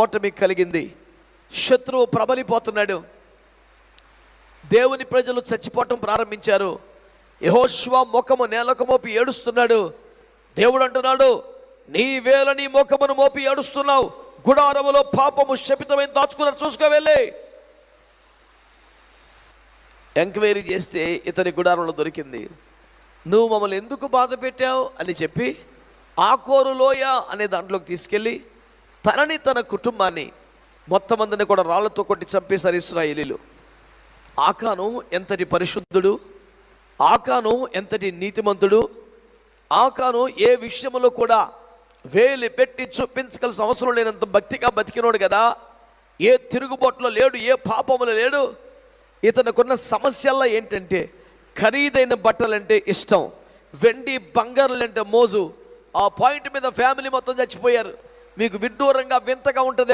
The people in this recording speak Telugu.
ఓటమి కలిగింది. శత్రువు ప్రబలిపోతున్నాడు. దేవుని ప్రజలు చచ్చిపోవటం ప్రారంభించారు. యహోశ్వ ముఖము నేలకు మోపి ఏడుస్తున్నాడు. దేవుడు అంటున్నాడు నీ వేల నీ ముఖమును మోపి ఏడుస్తున్నావు. గుడారములో పాపము శపితమైన దాచుకున్నారు. చూసుకో వెళ్ళి. ఎంక్వైరీ చేస్తే ఇతని గుడారంలో దొరికింది. నువ్వు మమ్మల్ని ఎందుకు బాధ పెట్టావు అని చెప్పి ఆకోరు లోయ అనే దాంట్లోకి తీసుకెళ్ళి తనని తన కుటుంబాన్ని మొత్తం మందిని కూడా రాళ్ళతో కొట్టి చంపేశారు ఇస్రాయేలీలు. ఆకాను ఎంతటి పరిశుద్ధుడు? ఆకాను ఎంతటి నీతిమంతుడు? ఆకాను ఏ విషయంలో కూడా వేలి పెట్టి చూపించగలసిన అవసరం లేనంత భక్తిగా బతికినోడు కదా? ఏ తిరుగుబాటులో లేడు? ఏ పాపములో లేడు? ఇతనుకున్న సమస్యల్లో ఏంటంటే ఖరీదైన బట్టలంటే ఇష్టం వెండి బంగారులంటే మోజు. ఆ పాయింట్ మీద ఫ్యామిలీ మొత్తం చచ్చిపోయారు. మీకు విడ్డూరంగా వింతగా ఉంటుంది.